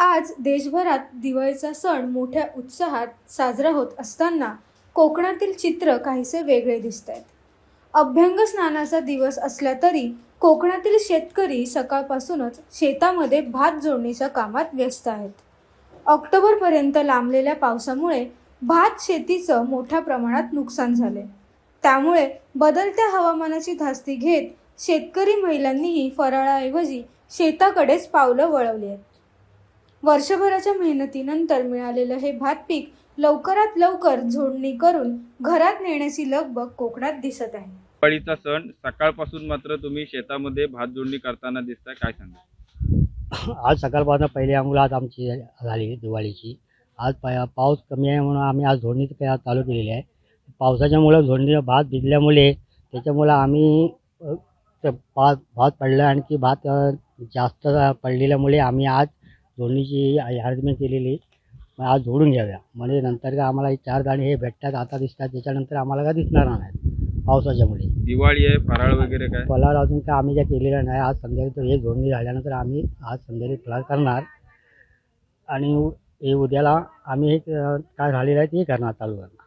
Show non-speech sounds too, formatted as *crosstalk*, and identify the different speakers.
Speaker 1: आज देशभरात दिवाळीचा सण मोठ्या उत्साहात साजरा होत असताना कोकणातील चित्र काहीसे वेगळे दिसत आहेत अभ्यंग स्नानाचा दिवस असला तरी कोकणातील शेतकरी सकाळपासूनच शेतामध्ये भात जोडणीच्या कामात व्यस्त आहेत. ऑक्टोबरपर्यंत लांबलेल्या पावसामुळे भात शेतीचं मोठ्या प्रमाणात नुकसान झाले त्यामुळे बदलत्या हवामानाची धास्ती घेत शेतकरी महिलांनीही फराळाऐवजी शेताकडेच पावलं वळवली आहेत. वर्षभराच्या मेहनतीनंतर मिळालेलं हे भात पीक लवकरात लवकर झोडणी करून घरात नेण्याची लगबग कोकणात दिसत आहे.
Speaker 2: दिवाळीचा सण सकाळपासून मात्र तुम्ही शेतामध्ये भात जोडणी करताना दिसताय काय सांगा *coughs*
Speaker 3: आज सकाळपासून पहिली आज आमची झाली दिवाळीची. आज पा पाऊस कमी आहे म्हणून आम्ही आज झोडणी चालू केलेली आहे. पावसाच्यामुळं झोडणी भात भिजल्यामुळे त्याच्यामुळं आम्ही भात भात पडलं. आणखी भात जास्त पडलेल्यामुळे आम्ही आज झोडणीची अर्जमेंट केलेली मग आज झोडून घ्याव्या. म्हणजे नंतर का आम्हाला हे चार दाणे हे भेटतात आता दिसतात त्याच्यानंतर आम्हाला काय दिसणार नाही पावसाच्यामुळे
Speaker 2: दिवाळी आहे फराळ वगैरे काय?
Speaker 3: फलार अजून काय आम्ही काय केलेलं नाही. आज संध्याकाळी तर हे जोडणी झाल्यानंतर आम्ही आज संध्याकाळी फलार करणार. आणि हे उद्याला आम्ही हे काय झालेलं आहे ते करणार चालू करणार.